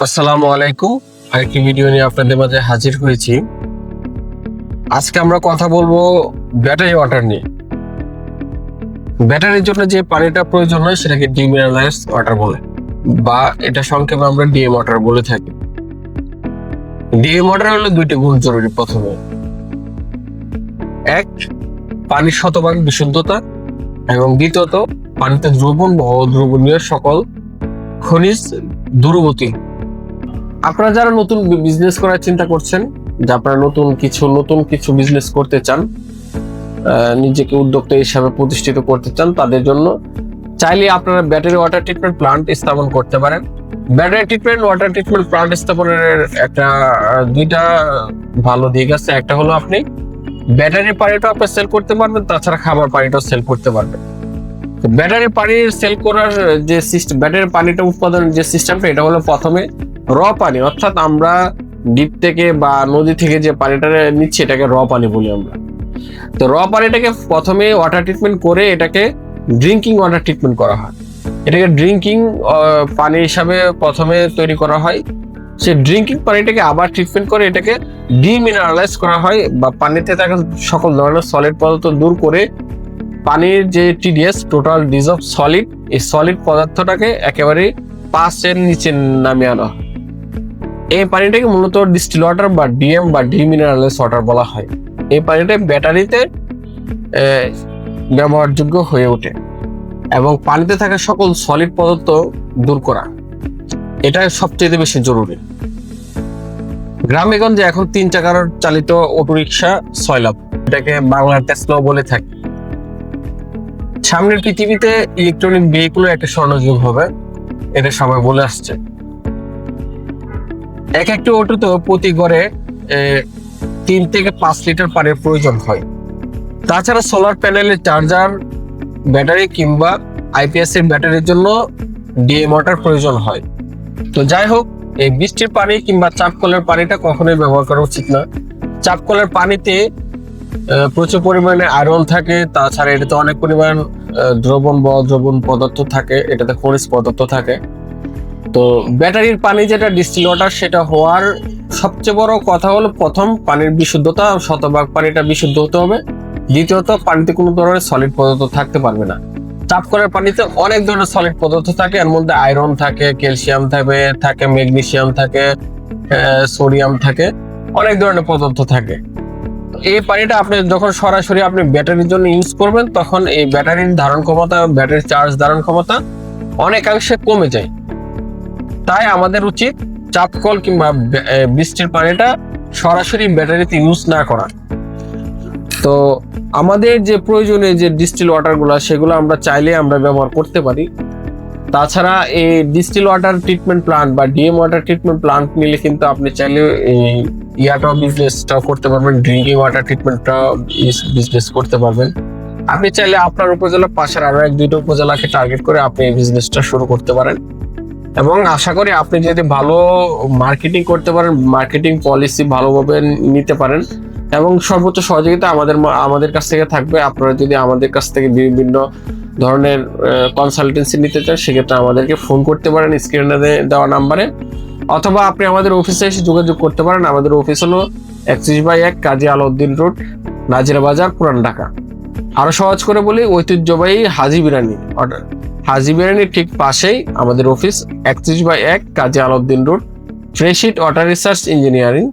আসসালামু আলাইকুম। আরেকটি ভিডিও নিয়ে আপনাদের মাঝে হাজির হয়েছি। আজকে আমরা কথা বলব ব্যাটারি ওয়াটার নিয়ে। ব্যাটারির জন্য যে পানিটা প্রয়োজন হয়, সেটাকে ওয়াটার বলে। বা এটা সংক্ষেপে আমরা ডিএম ওয়াটার বলে থাকি। ডিএম ওয়াটার হলো দুইটি গুণ জরুরি প্রথমে। এক, পানির শতভাগ বিশুদ্ধতা। এবং দ্বিতীয়ত, পানিতে দ্রবণ বা অদ্রবণীয় সকল খনিজ দূরবর্তী আপনারা যারা নতুন বিজনেস করার চিন্তা করছেন, যে আপনারা নতুন কিছু নতুন কিছু বিজনেস করতে চান নিজেকে উদ্যোক্তা হিসাবে প্রতিষ্ঠিত করতে চান, তাদের জন্য চাইলে আপনারা ব্যাটারি ওয়াটার ট্রিটমেন্ট প্লান্ট স্থাপন করতে পারেন। Battery treatment water treatment plant স্থাপনের একটা দুইটা ভালো দিক আছে। একটা হলো আপনি ব্যাটারি পানিটাও আপনি সেল করতে পারবেন, তাছাড়া খাবার পানিটাও সেল করতে পারবেন। ব্যাটারি পানি সেল করার যে সিস্টেম ব্যাটারি পানিটা উৎপাদনের যে সিস্টেমটা এটা হলো প্রথমে র পানি, অর্থাৎ আমরা ডিপ থেকে বা নদী থেকে যে পানিটা নিচ্ছি, এটাকে র পানি বলি আমরা। তো র পানিটাকে প্রথমে ওয়াটার ট্রিটমেন্ট করে এটাকে ড্রিঙ্কিং ওয়াটার ট্রিটমেন্ট করা হয়। এটাকে ড্রিঙ্কিং পানি হিসাবে প্রথমে তৈরি করা হয়। সে ড্রিঙ্কিং পানিটাকে আবার ট্রিটমেন্ট করে এটাকে ডিমিনারালাইজ করা হয় বা পানিতে থাকা সকল ধরনের সলিড পদার্থ দূর করে পানির যে টিডিএস টোটাল ডিজলভ সলিড এই সলিড পদার্থটাকে একেবারে পাঁচের নিচে নামিয়ে আনা হয়। এই পানিটাকে মূলত ডিস্টিল ওয়াটার বা ডিএম বা ডিমিনারেলস ওয়াটার বলা হয়। এই পানিটা ব্যাটারিতে ব্যবহারযোগ্য হয়ে ওঠে এবং পানিতে থাকা সকল সলিড পদার্থ দূর করা। এটা সবচেয়ে বেশি জরুরি। গ্রামেগঞ্জে এখন তিন চাকার চালিত অটোরিকশা সয়লাভ এটাকে বাংলার টেসলাও বলে থাকে। সামনের পৃথিবীতে ইলেকট্রনিক ভেহিকুলের একটা স্বর্ণযুগ হবে, এটা সবাই বলে আসছে। এক একটি অটোতে প্রতি এ, তিন থেকে পাঁচ লিটার পানির প্রয়োজন হয়। তাছাড়া সোলার প্যানেলের চার্জার ব্যাটারি কিংবা আইপিএস এর ব্যাটারির জন্য ডিএম ওয়াটার প্রয়োজন হয়। তো যাই হোক এই বৃষ্টির পানি কিংবা চাপ কলের পানিটা কখনোই ব্যবহার করা উচিত না। চাপ কলের পানিতে প্রচুর পরিমাণে আয়রন থাকে তাছাড়া এটাতে অনেক পরিমাণ দ্রবণ বা দ্রবণ পদার্থ থাকে এটাতে খনিজ পদার্থ থাকে। তো ব্যাটারির পানি যেটা ডিস্টিল ওয়াটার সেটা হওয়ার সবচেয়ে বড় কথা হলো প্রথম পানির বিশুদ্ধতা, শতভাগ পানিটা বিশুদ্ধ হতে হবে। দ্বিতীয়ত, পানিতে কোনো ধরনের সলিড পদার্থ থাকতে পারবে না। চাপ করার পানিতে অনেক ধরনের সলিড পদার্থ থাকে। এর মধ্যে আয়রন থাকে ক্যালসিয়াম থাকে থাকে ম্যাগনেসিয়াম থাকে সোডিয়াম থাকে, অনেক ধরনের পদার্থ থাকে। এই পানিটা আপনি যখন সরাসরি আপনি ব্যাটারির জন্য ইউজ করবেন, তখন এই ব্যাটারির ধারণ ক্ষমতা, ব্যাটারির চার্জ ধারণ ক্ষমতা অনেকাংশে কমে যায়। তাই আমাদের উচিত চাপ কল কিংবা বৃষ্টির পানিটা সরাসরি ব্যাটারিতে ইউজ না করা। তো আমাদের যে প্রয়োজনে যে ডিস্টিল ওয়াটারগুলো সেগুলো আমরা চাইলে আমরা ব্যবহার করতে পারি। তাছাড়া এই ডিস্টিল ওয়াটার ট্রিটমেন্ট প্লান্ট বা ডিএম ওয়াটার ট্রিটমেন্ট প্লান্ট নিলে কিন্তু আপনি চাইলে এই ইয়াটাও বিজনেসটাও করতে পারবেন ড্রিঙ্কিং ওয়াটার ট্রিটমেন্টটাও বিজনেস করতে পারবেন। আপনি চাইলে আপনার উপজেলা, পাশের আরও এক দুইটা উপজেলাকে টার্গেট করে আপনি এই বিজনেসটা শুরু করতে পারেন। এবং আশা করি আপনি যদি ভালো মার্কেটিং করতে পারেন মার্কেটিং পলিসি ভালোভাবে নিতে পারেন, এবং সর্বোচ্চ সহযোগিতা আমাদের আমাদের কাছ থেকে থাকবে। আপনারা যদি আমাদের কাছ থেকে বিভিন্ন ধরনের কনসালটেন্সি নিতে চান, সেক্ষেত্রে আমাদেরকে ফোন করতে পারেন স্ক্রিনে দেওয়া নাম্বারে অথবা আপনি আমাদের অফিসে এসে যোগাযোগ করতে পারেন। আমাদের অফিস হলো একত্রিশ বাই এক কাজী আলাউদ্দিন রোড নাজিরা বাজার পুরান ঢাকা। আরও সহজ করে বলি, ঐতিহ্যবাহী হাজি বিরিয়ানি অর্ডার হাজি বিরিয়ানির ঠিক পাশেই আমাদের অফিস একত্রিশ বাই এক কাজী আলাউদ্দিন রোড ফ্রেশিট ওয়াটার রিসার্চ ইঞ্জিনিয়ারিং